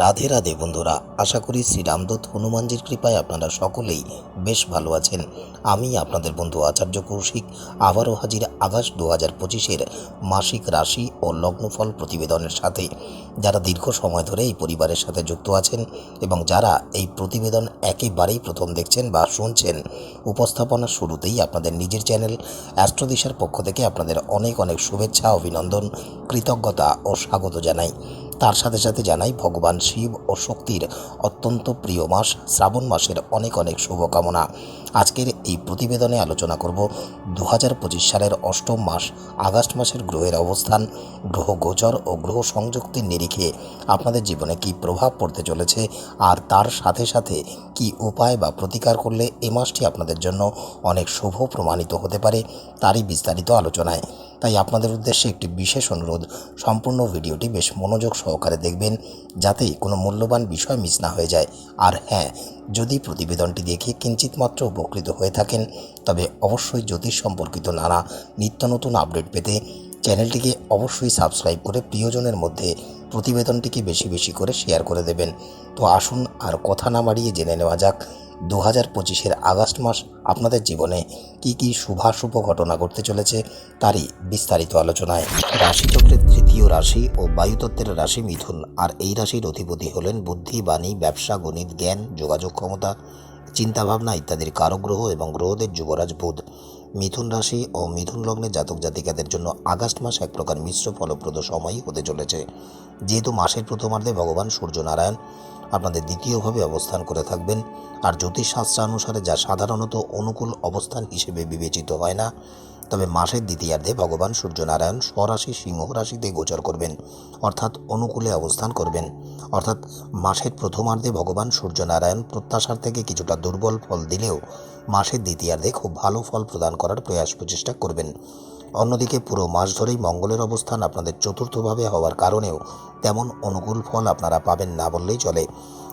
রাধে রাধে বন্ধুরা, আশা করি শ্রীরামদূত হনুমানজির কৃপায় আপনারা সকলেই বেশ ভালো আছেন। আমি আপনাদের বন্ধু আচার্য কৌশিক, আবারও হাজির আগস্ট দু হাজার পঁচিশের মাসিক রাশি ও লগ্নফল প্রতিবেদনের সাথে। যারা দীর্ঘ সময় ধরে এই পরিবারের সাথে যুক্ত আছেন এবং যারা এই প্রতিবেদন একেবারেই প্রথম দেখছেন বা শুনছেন উপস্থাপনার শুরুতেই আপনাদের নিজের চ্যানেল অ্যাস্ট্রোদিশার পক্ষ থেকে আপনাদের অনেক অনেক শুভেচ্ছা, অভিনন্দন, কৃতজ্ঞতা ও স্বাগত জানাই। তার সাথে সাথে জানাই ভগবান শিব ও শক্তির অত্যন্ত প্রিয় মাস, শ্রাবণ মাসের অনেক অনেক শুভকামনা। আজকের এই প্রতিবেদনে আলোচনা করব দু হাজার পঁচিশ সালের অষ্টম মাস, আগস্ট মাসের গ্রহের অবস্থান, গ্রহ গোচর ও গ্রহ সংযুক্তির নিরিখে আপনাদের জীবনে কি প্রভাব পড়তে চলেছে, আর তার সাথে সাথে কি উপায় বা প্রতিকার করলে এ মাসটি আপনাদের জন্য অনেক শুভ প্রমাণিত হতে পারে, তারই বিস্তারিত আলোচনায়। তাই আপনাদের উদ্দেশ্যে একটি বিশেষ অনুরোধ, সম্পূর্ণ ভিডিওটি বেশ মনোযোগ সহকারে দেখবেন যাতে কোনো মূল্যবান বিষয় মিস না হয়ে যায়। আর হ্যাঁ যদি প্রতিবেদনটি দেখে কিঞ্চিত মাত্র উপকৃত হয়ে থাকেন, তবে অবশ্যই জ্যোতিষ সম্পর্কিত নানা নিত্য নতুন আপডেট পেতে চ্যানেলটিকে অবশ্যই সাবস্ক্রাইব করে প্রিয়জনের মধ্যে প্রতিবেদনটিকে বেশি বেশি করে শেয়ার করে দেবেন। তো আসুন আর কথা না বাড়িয়ে জেনে নেওয়া যাক দু হাজার পঁচিশের আগস্ট মাস আপনাদের জীবনে কি কি শুভাশুভ ঘটনা ঘটতে চলেছে তারই বিস্তারিত আলোচনায়। রাশিচক্রের তৃতীয় রাশি ও বায়ুতত্ত্বের রাশি মিথুন, আর এই রাশির অধিপতি হলেন বুদ্ধি, বাণী, ব্যবসা, গণিত, জ্ঞান, যোগাযোগ ক্ষমতা, চিন্তাভাবনা ইত্যাদির কারক গ্রহ এবং গ্রহদের যুবরাজ বুধ। মিথুন রাশি ও মিথুন লগ্নে জাতক জাতিকাদের জন্য আগস্ট মাস এক প্রকার মিশ্র ফলপ্রদ সময়ই হতে চলেছে। যেহেতু মাসের প্রথমার্ধে ভগবান সূর্যনারায়ণ আপনাদের দ্বিতীয়ভাবে অবস্থান করে থাকবেন আর জ্যোতিষশাস্ত্র অনুসারে যা সাধারণত অনুকূল অবস্থান হিসেবে বিবেচিত হয় না তবে মাসের দ্বিতীয়ার্ধে ভগবান সূর্যনারায়ণ স্বরাশি সিংহ রাশিতে গোচর করবেন, অর্থাৎ অনুকূলে অবস্থান করবেন। অর্থাৎ মাসের প্রথমার্ধে ভগবান সূর্যনারায়ণ প্রত্যাশার থেকে কিছুটা দুর্বল ফল দিলেও মাসের দ্বিতীয়ার্ধে খুব ভালো ফল প্রদান করার প্রয়াস প্রচেষ্টা করবেন। অন্যদিকে পুরো মাস ধরেই মঙ্গলের অবস্থান আপনাদের চতুর্থভাবে হওয়ার কারণেও তেমন অনুকূল ফল আপনারা পাবেন না বললেই চলে।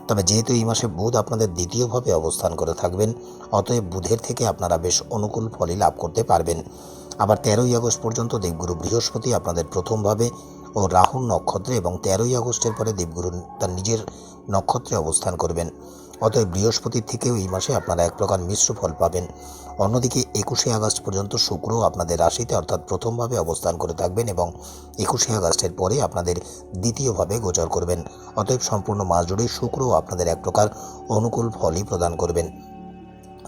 তবে যেহেতু এই মাসে বুধ আপনাদের দ্বিতীয়ভাবে অবস্থান করে থাকবেন, অতএব বুধের থেকে আপনারা বেশ অনুকূল ফলই লাভ করতে পারবেন। আবার তেরোই আগস্ট পর্যন্ত দেবগুরু বৃহস্পতি আপনাদের প্রথমভাবে ও রাহুর নক্ষত্রে এবং তেরোই আগস্টের পরে দেবগুরু তার নিজের নক্ষত্রে অবস্থান করবেন। অতএব বৃহস্পতির থেকেও এই মাসে আপনারা এক প্রকার মিশ্র ফল পাবেন। অন্যদিকে একুশে আগস্ট পর্যন্ত শুক্র আপনাদের রাশিতে অর্থাৎ প্রথমভাবে অবস্থান করে থাকবেন এবং একুশে আগস্টের পরে আপনাদের দ্বিতীয়ভাবে গোচর করবেন। অতএব সম্পূর্ণ মাস জুড়ে শুক্র আপনাদের এক প্রকার অনুকূল ফলই প্রদান করবেন।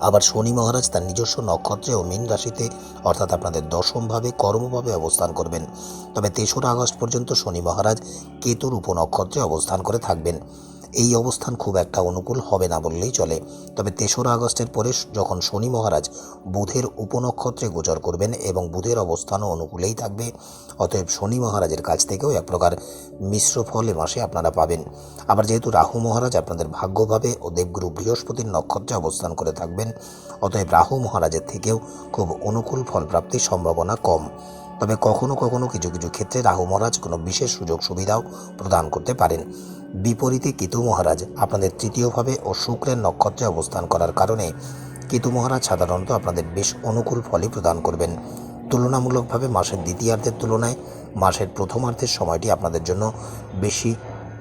আবার শনি মহারাজ তার নিজস্ব নক্ষত্রে ও মীন রাশিতে, অর্থাৎ আপনাদের দশমভাবে কর্মভাবে অবস্থান করবেন। তবে তেসরা আগস্ট পর্যন্ত শনি মহারাজ কেতুর উপনক্ষত্রে অবস্থান করে থাকবেন। এই অবস্থান খুব একটা অনুকূল হবে না বললেই চলে। তবে তেসরা আগস্টের পরে যখন শনি মহারাজ বুধের উপনক্ষত্রে গোচর করবেন এবং বুধের অবস্থানও অনুকূলেই থাকবে, অতএব শনি মহারাজের কাছ থেকেও এক প্রকার মিশ্র ফল এ মাসে আপনারা পাবেন। আবার যেহেতু রাহু মহারাজ আপনাদের ভাগ্যভাবে ও দেবগুরু বৃহস্পতির নক্ষত্রে অবস্থান করে থাকবেন, অতএব রাহু মহারাজের থেকেও খুব অনুকূল ফল প্রাপ্তির সম্ভাবনা কম। তবে কখনো কখনো কিছু কিছু ক্ষেত্রে রাহু মহারাজ কোনো বিশেষ সুযোগ সুবিধাও প্রদান করতে পারেন। বিপরীতে কেতু মহারাজ আপনাদের তৃতীয়ভাবে ও শুক্রের নক্ষত্রে অবস্থান করার কারণে কেতু মহারাজ সাধারণত আপনাদের বেশ অনুকূল ফলই প্রদান করবেন। তুলনামূলকভাবে মাসের দ্বিতীয়ার্ধের তুলনায় মাসের প্রথমার্ধের সময়টি আপনাদের জন্য বেশি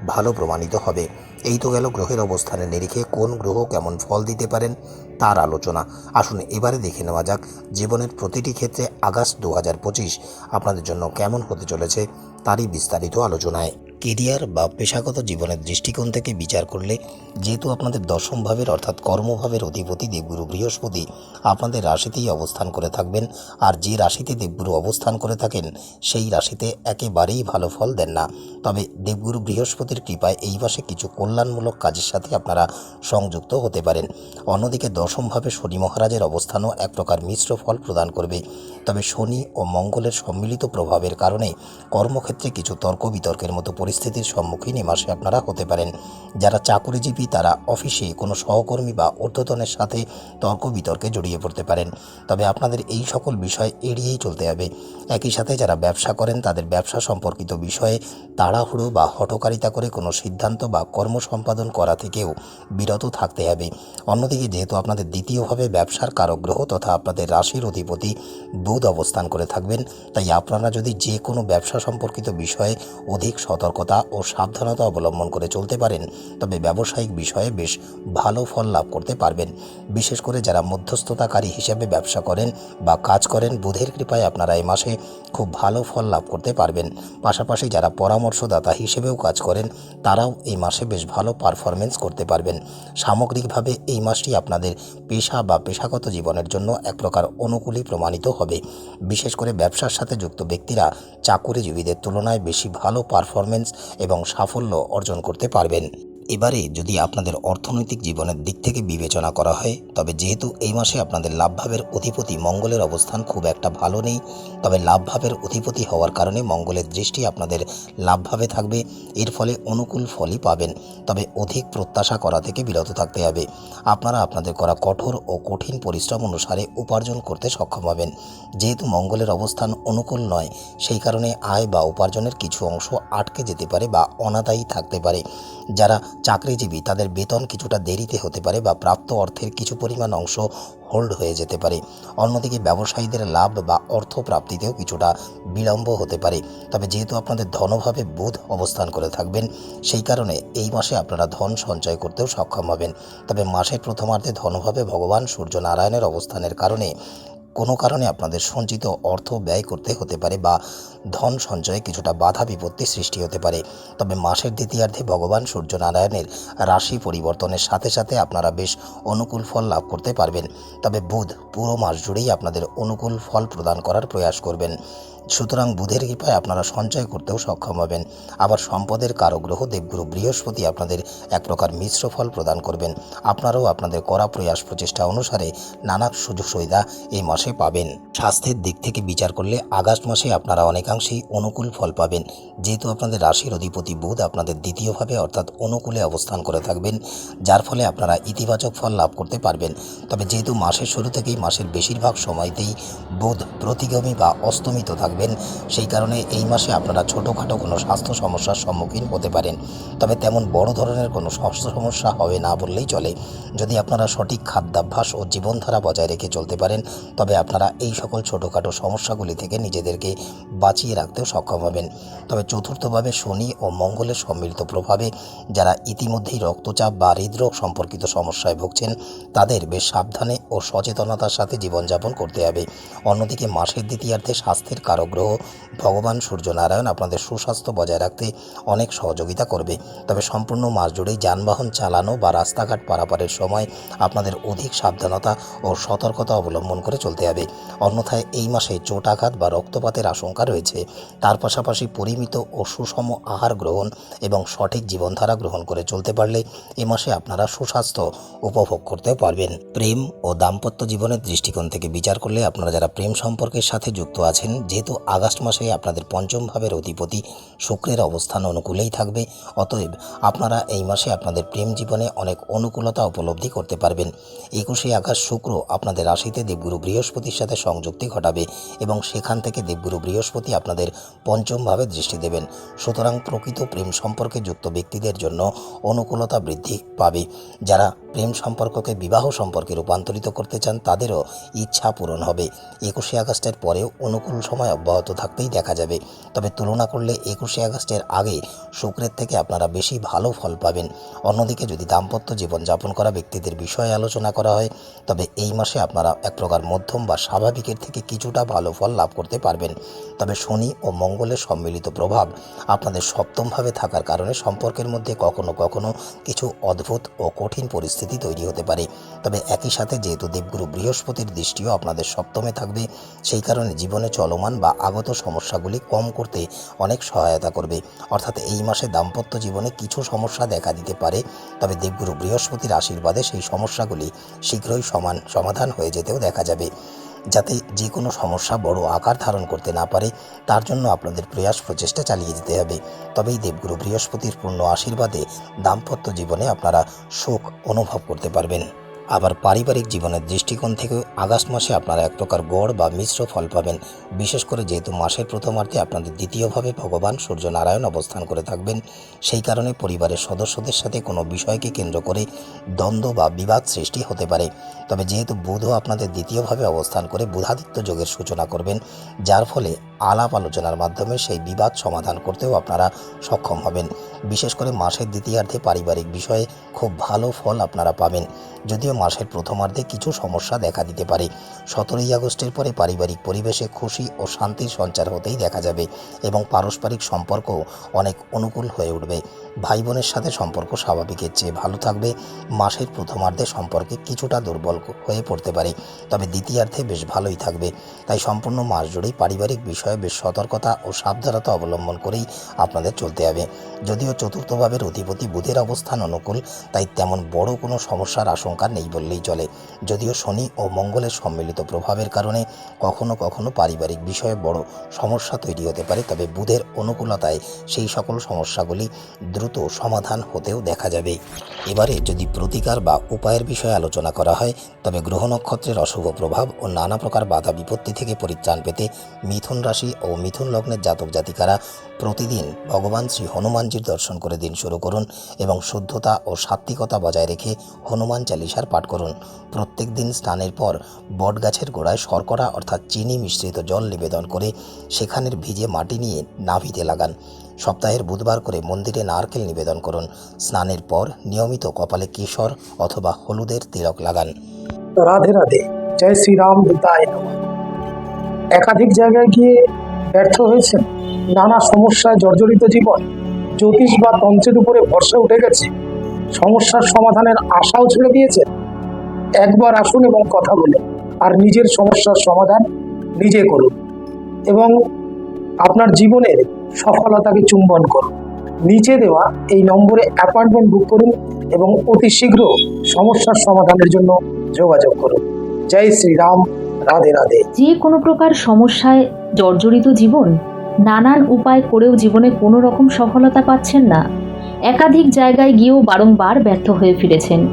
ভালো প্রমাণিত হবে। এই তো গেল গ্রহের অবস্থানের নিরিখে কোন গ্রহ কেমন ফল দিতে পারেন তার আলোচনা। আসুন এবারে দেখে নেওয়া যাক জীবনের প্রতিটি ক্ষেত্রে আগস্ট দু হাজার পঁচিশ আপনাদের জন্য কেমন হতে চলেছে তারই বিস্তারিত আলোচনায়। কেরিয়ার বা পেশাগত জীবনের দৃষ্টিকোণ থেকে বিচার করলে যেহেতু আপনাদের দশম ভাবের অর্থাৎ কর্মভাবের অধিপতি দেবগুরু বৃহস্পতি আপনাদের রাশিতেই অবস্থান করে থাকবেন। আর যে রাশিতে দেবগুরু অবস্থান করে থাকেন, সেই রাশিতে একেবারেই ভালো ফল দেন না। তবে দেবগুরু বৃহস্পতির কৃপায় এই মাসে কিছু কল্যাণমূলক কাজের সাথে আপনারা সংযুক্ত হতে পারেন। অন্যদিকে দশমভাবে শনি মহারাজের অবস্থানও এক প্রকার মিশ্র ফল প্রদান করবে। তবে শনি ও মঙ্গলের সম্মিলিত প্রভাবের কারণে কর্মক্ষেত্রে কিছু তর্ক বিতর্কের মতো পরিস্থিতি পরিস্থিতির সম্মুখীন এই মাসে আপনারা হতে পারেন। যারা চাকুরিজীবী, তারা অফিসে কোনো সহকর্মী বা ঊর্ধ্বতনের সাথে তর্ক বিতর্কে জড়িয়ে পড়তে পারেন। তবে আপনাদের এই সকল বিষয় এড়িয়েই চলতে হবে। একই সাথে যারা ব্যবসা করেন, তাদের ব্যবসা সম্পর্কিত বিষয়ে তাড়াহুড়ো বা হঠকারিতা করে কোনো সিদ্ধান্ত বা কর্ম সম্পাদন করা থেকেও বিরত থাকতে হবে। অন্যদিকে, যেহেতু আপনাদের দ্বিতীয়ভাবে ব্যবসার কারগ্রহ তথা আপনাদের রাশির অধিপতি বুধ অবস্থান করে থাকবেন, তাই আপনারা যদি যে কোনো ব্যবসা সম্পর্কিত বিষয়ে অধিক সতর্কতা ও সাবধানতা অবলম্বন করে চলতে পারেন, তবে ব্যবসায়িক বিষয়ে বেশ ভালো ফল লাভ করতে পারবেন। বিশেষ করে যারা মধ্যস্থতাকারী হিসেবে ব্যবসা করেন বা কাজ করেন, বুধের কৃপায় আপনারা এই মাসে খুব ভালো ফল লাভ করতে পারবেন। পাশাপাশি যারা পরামর্শদাতা হিসেবেও কাজ করেন, তারাও এই মাসে বেশ ভালো পারফরমেন্স করতে পারবেন। সামগ্রিকভাবে এই মাসটি আপনাদের পেশা বা পেশাগত জীবনের জন্য এক প্রকার অনুকূলই প্রমাণিত হবে। বিশেষ করে ব্যবসার সাথে যুক্ত ব্যক্তিরা চাকুরিজীবীদের তুলনায় বেশি ভালো পারফরমেন্স এবং সাফল্য অর্জন করতে পারবেন। এবারে যদি আপনাদের অর্থনৈতিক জীবনের দিক থেকে বিবেচনা করা হয়, তবে যেহেতু এই মাসে আপনাদের লাভভাবের অধিপতি মঙ্গলের অবস্থান খুব একটা ভালো নেই, তবে লাভভাবের অধিপতি হওয়ার কারণে মঙ্গলের দৃষ্টি আপনাদের লাভভাবে থাকবে, এর ফলে অনুকূল ফলই পাবেন। তবে অধিক প্রত্যাশা করা থেকে বিরত থাকতে হবে। আপনারা আপনাদের করা কঠোর ও কঠিন পরিশ্রম অনুসারে উপার্জন করতে সক্ষম হবেন। যেহেতু মঙ্গলের অবস্থান অনুকূল নয়, সেই কারণে আয় বা উপার্জনের কিছু অংশ আটকে যেতে পারে বা অনাদায়ী থাকতে পারে। যারা চাকরিজীবী, তাদের বেতন কিছুটা দেরিতে হতে পারে বা প্রাপ্ত অর্থের কিছু পরিমাণ অংশ হোল্ড হয়ে যেতে পারে। অন্যদিকে ব্যবসায়ীদের লাভ বা অর্থ প্রাপ্তিতেও কিছুটা বিলম্ব হতে পারে। তবে যেহেতু আপনাদের ধনভাবে বুধ অবস্থান করে থাকবেন, সেই কারণে এই মাসে আপনারা ধন সঞ্চয় করতেও সক্ষম হবেন। তবে মাসের প্রথমার্ধে ধনভাবে ভগবান সূর্য নারায়ণের অবস্থানের কারণে কোনো কারণে আপনাদের সঞ্চিত অর্থ ব্যয় করতে হতে পারে বা ধন সঞ্চয়ে কিছুটা বাধা বিপত্তি সৃষ্টি হতে পারে। তবে মাসের দ্বিতীয়ার্ধে ভগবান সূর্যনারায়ণের রাশি পরিবর্তনের সাথে সাথে আপনারা বেশ অনুকূল ফল লাভ করতে পারবেন। তবে বুধ পুরো মাস জুড়েই আপনাদের অনুকূল ফল প্রদান করার প্রয়াস করবেন। সুতরাং বুধের কৃপায় আপনারা সঞ্চয় করতেও সক্ষম হবেন। আবার সম্পদের কারগ্রহ দেবগুরু বৃহস্পতি আপনাদের এক প্রকার মিশ্র ফল প্রদান করবেন। আপনারাও আপনাদের করা প্রয়াস প্রচেষ্টা অনুসারে নানা সুযোগ সুবিধা এই মাসে পাবেন। স্বাস্থ্যের দিক থেকে বিচার করলে আগস্ট মাসে আপনারা অনেকাংশেই অনুকূল ফল পাবেন। যেহেতু আপনাদের রাশির অধিপতি বুধ আপনাদের দ্বিতীয়ভাবে অর্থাৎ অনুকূলে অবস্থান করে থাকবেন, যার ফলে আপনারা ইতিবাচক ফল লাভ করতে পারবেন। তবে যেহেতু মাসের শুরু থেকেই মাসের বেশিরভাগ সময়তেই বুধ প্রতিগমী বা অস্তমিত থাকবেন সেই কারণে এই মাসে আপনারা ছোটোখাটো কোনো স্বাস্থ্য সমস্যার সম্মুখীন হতে পারেন। তবে তেমন বড় ধরনের কোনো স্বাস্থ্য সমস্যা হবে না বললেই চলে। যদি আপনারা সঠিক খাদ্যাভ্যাস ও জীবনধারা বজায় রেখে চলতে পারেন, তবে আপনারা এই সকল ছোটোখাটো সমস্যাগুলি থেকে নিজেদেরকে বাঁচিয়ে রাখতেও সক্ষম হবেন। তবে চতুর্থভাবে শনি ও মঙ্গলের সম্মিলিত প্রভাবে যারা ইতিমধ্যেই রক্তচাপ বা হৃদরোগ সম্পর্কিত সমস্যায় ভুগছেন, তাদের বেশ সাবধানে ও সচেতনতার সাথে জীবনযাপন করতে হবে। অন্যদিকে মাসের দ্বিতীয়ার্ধে স্বাস্থ্যের কারগ্রহ ভগবান সূর্যনারায়ণ আপনাদের সুস্বাস্থ্য বজায় রাখতে অনেক সহযোগিতা করবে। তবে সম্পূর্ণ মাস জুড়েই যানবাহন চালানো বা রাস্তাঘাট পারাপারের সময় আপনাদের অধিক সাবধানতা ও সতর্কতা অবলম্বন করে চলতে হবে। অন্যথায় এই মাসে চোটাঘাত বা রক্তপাতের আশঙ্কা রয়েছে। তার পাশাপাশি পরিমিত ও সুষম আহার গ্রহণ এবং সঠিক জীবনধারা গ্রহণ করে চলতে পারলে এ মাসে আপনারা সুস্বাস্থ্য উপভোগ করতে পারবেন। প্রেম ও দাম্পত্য জীবনের দৃষ্টিকোণ থেকে বিচার করলে আপনারা যারা প্রেম সম্পর্কের সাথে যুক্ত আছেন, যেহেতু আগস্ট মাসে আপনাদের পঞ্চম ভাবের অধিপতি শুক্রের অবস্থান অনুকূলেই থাকবে। অতএব আপনারা এই মাসে আপনাদের প্রেম জীবনে অনেক অনুকূলতা উপলব্ধি করতে পারবেন। একুশে আগস্ট শুক্র আপনাদের রাশিতে দেবগুরু বৃহস্পতির সাথে সংযুক্তি ঘটাবে এবং সেখান থেকে দেবগুরু বৃহস্পতি আপনাদের পঞ্চমভাবে দৃষ্টি দেবেন। সুতরাং প্রকৃত প্রেম সম্পর্কে যুক্ত ব্যক্তিদের জন্য অনুকূলতা বৃদ্ধি পাবে। যারা প্রেম সম্পর্ককে বিবাহ সম্পর্কে রূপান্তরিত করতে চান, তাদেরও ইচ্ছা পূরণ হবে। একুশে আগস্টের পরেও অনুকূল সময় অব্যাহত থাকতেই দেখা যাবে। তবে তুলনা করলে একুশে আগস্টের আগে শুক্রের থেকে আপনারা বেশি ভালো ফল পাবেন। অন্যদিকে যদি দাম্পত্য জীবনযাপন করা ব্যক্তিদের বিষয়ে আলোচনা করা হয়, তবে এই মাসে আপনারা এক প্রকার মধ্যম বা স্বাভাবিকের থেকে কিছুটা ভালো ফল লাভ করতে পারবেন। তবে শনি ও মঙ্গলের সম্মিলিত প্রভাব আপনাদের সপ্তমভাবে থাকার কারণে সম্পর্কের মধ্যে কখনো কখনো কিছু অদ্ভুত ও কঠিন পরিস্থিতি তৈরি হতে পারে। তবে একই সাথে যেহেতু দেবগুরু বৃহস্পতির দৃষ্টিও আপনাদের সপ্তমে থাকবে, সেই কারণে জীবনে চলমান বা আগত সমস্যাগুলি কম করতে অনেক সহায়তা করবে। অর্থাৎ এই মাসে দাম্পত্য জীবনে কিছু সমস্যা দেখা দিতে পারে, তবে দেবগুরু বৃহস্পতির আশীর্বাদে সেই সমস্যাগুলি শীঘ্রই সমান, সমাধান হয়ে যেতেও দেখা যাবে। যাতে যে কোনো সমস্যা বড় আকার ধারণ করতে না পারে, তার জন্য আপনাদের প্রয়াস প্রচেষ্টা চালিয়ে যেতে হবে। তবেই দেবগুরু বৃহস্পতির পূর্ণ আশীর্বাদে দাম্পত্য জীবনে আপনারা সুখ অনুভব করতে পারবেন। আবার পারিবারিক জীবনের দৃষ্টিকোণ থেকেও আগস্ট মাসে আপনারা এক প্রকার গড় বা মিশ্র ফল পাবেন। বিশেষ করে যেহেতু মাসের প্রথমার্ধে আপনাদের দ্বিতীয়ভাবে ভগবান সূর্যনারায়ণ অবস্থান করে থাকবেন, সেই কারণে পরিবারের সদস্যদের সাথে কোনো বিষয়কে কেন্দ্র করে দ্বন্দ্ব বা বিবাদ সৃষ্টি হতে পারে। তবে যেহেতু বুধও আপনাদের দ্বিতীয়ভাবে অবস্থান করে বুধাদিত্য যোগের সূচনা করবেন, যার ফলে আলাপ আলোচনার মাধ্যমে সেই বিবাদ সমাধান করতেও আপনারা সক্ষম হবেন। বিশেষ করে মাসের দ্বিতীয়ার্ধে পারিবারিক বিষয়ে খুব ভালো ফল আপনারা পাবেন। যদিও মাসের প্রথমার্ধে কিছু সমস্যা দেখা দিতে পারে। সতেরোই আগস্টের পরে পারিবারিক পরিবেশে খুশি ও শান্তির সঞ্চার হতেই দেখা যাবে এবং পারস্পরিক সম্পর্ক অনেক অনুকূল হয়ে উঠবে। ভাই বোনের সাথে সম্পর্ক স্বাভাবিকের চেয়ে ভালো থাকবে। মাসের প্রথমার্ধে সম্পর্কে কিছুটা দুর্বল হয়ে পড়তে পারে। তবে দ্বিতীয়ার্ধে বেশ ভালোই থাকবে। তাই সম্পূর্ণ মাস জুড়েই পারিবারিক বিষয়ে বেশ সতর্কতা ও সাবধানতা অবলম্বন করেই আপনাদের চলতে হবে। যদিও চতুর্থ ভাবের অধিপতি বুধের অবস্থান অনুকূল, তাই তেমন বড় কোনো সমস্যার আশঙ্কা নেই বললেই চলে। যদিও শনি ও মঙ্গলের সম্মিলিত প্রভাবের কারণে কখনো কখনো পারিবারিক বিষয়ে বড় সমস্যা তৈরি হতে পারে, তবে বুধের অনুকূলতায় সেই সকল সমস্যাগুলি দ্রুত সমাধান হতেও দেখা যাবে। এবারে যদি প্রতিকার বা উপায়ের বিষয়ে আলোচনা করা হয়, তবে গ্রহ নক্ষত্রের অশুভ প্রভাব ও নানা প্রকার বাধা বিপত্তি থেকে পরিত্রাণ পেতে মিথুন রাশি ও মিথুন লগ্নের জাতক জাতিকারা প্রতিদিন ভগবান শ্রী হনুমানজির দর্শন করে দিন শুরু করুন এবং শুদ্ধতা ও সাত্বিকতা বজায় রেখে হনুমান চালিসার পাঠ করুন। প্রত্যেক দিন স্নানের পর বটগাছের গোড়ায় শর্করা অর্থাৎ চিনি মিশ্রিত জল নিবেদন করে সেখানের ভিজে মাটি নিয়ে নাভিতে লাগান। সপ্তাহের বুধবার করে মন্দিরে নারকেল নিবেদন করুন। স্নানের পর নিয়মিত কপালে কেশর অথবা হলুদের তিলক লাগান। রাধে রাধে। জয় শ্রীরাম দূতায় নমঃ। একাধিক জায়গায় গিয়ে ব্যর্থ হয়েছেন। নানা সমস্যায় জর্জরিত জীবন, জ্যোতিষ বা তন্ত্রের উপরে ভরসা উঠে গেছে। সমস্যার সমাধানের আশাও ছেড়ে দিয়েছেন একবার আসুন এবং কথা বলুন, আর নিজের সমস্যার সমাধান নিজে করুন এবং আপনার জীবনের সফলতাকে চুম্বন করুন। নিচে দেওয়া এই নম্বরে অ্যাপয়েন্টমেন্ট বুক করুন এবং অতি শীঘ্র সমস্যার সমাধানের জন্য যোগাযোগ করুন। জয় শ্রীরাম। রাধে রাধে। যে কোনো প্রকার সমস্যায় জর্জরিত জীবন, নানান উপায় করেও জীবনে কোনো রকম সফলতা পাচ্ছেন না। একাধিক জায়গায় গিয়েও বারংবার ব্যর্থ হয়ে ফিরেছেন।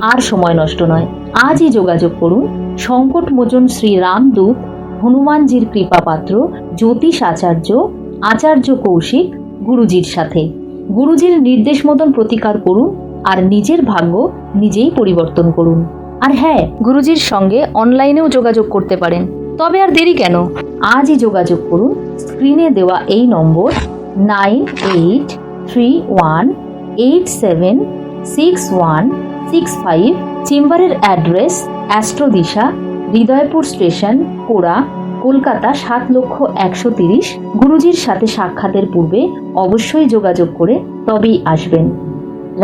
আর সময় নষ্ট নয়। আজই যোগাযোগ করুন। সংকটমোচন শ্রী রামদূত হনুমানজির কৃপাপাত্র জ্যোতিষ আচার্য আচার্য কৌশিক, গুরুজির সাথে। গুরুজির নির্দেশ মতন প্রতিকার করুন আর নিজের ভাগ্য নিজেই পরিবর্তন করুন। আর হ্যাঁ গুরুজির সঙ্গে অনলাইনেও যোগাযোগ করতে পারেন। তবে আর দেরি কেন? আজই যোগাযোগ করুন। স্ক্রিনে দেওয়া এই number nine eight three one eight seven six one six five চেম্বারের অ্যাড্রেস অ্যাস্ট্রোদিশা, হৃদয়পুর স্টেশন, কোড়া, কলকাতা সাত লক্ষ একশো তিরিশ। গুরুজির সাথে সাক্ষাতের পূর্বে অবশ্যই যোগাযোগ করে তবেই আসবেন।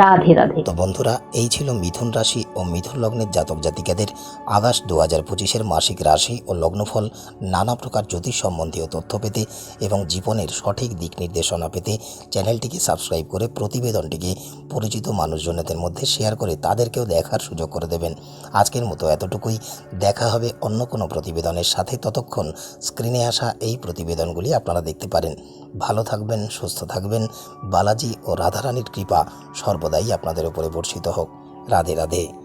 রাধে রাধে। তো বন্ধুরা, এই ছিল মিথুন রাশি ও মিথুন লগ্নের জাতক জাতিকাদের আগস্ট দু হাজার পঁচিশের মাসিক রাশি ও লগ্নফল, নানা প্রকার জ্যোতিষ সম্বন্ধীয় তথ্য পেতে এবং জীবনের সঠিক দিক নির্দেশনা পেতে চ্যানেলটিকে সাবস্ক্রাইব করে প্রতিবেদনটিকে পরিচিত মানুষজনদের মধ্যে শেয়ার করে তাদেরকেও দেখার সুযোগ করে দেবেন। আজকের মতো এতটুকুই। দেখা হবে অন্য কোনো প্রতিবেদনের সাথে। ততক্ষণ স্ক্রিনে আসা এই প্রতিবেদনগুলি আপনারা দেখতে পারেন। ভালো থাকবেন, সুস্থ থাকবেন। বালাজি ও রাধারানীর কৃপা সর্বদাই আপনাদের উপরে বর্ষিত হোক। রাধে রাধে।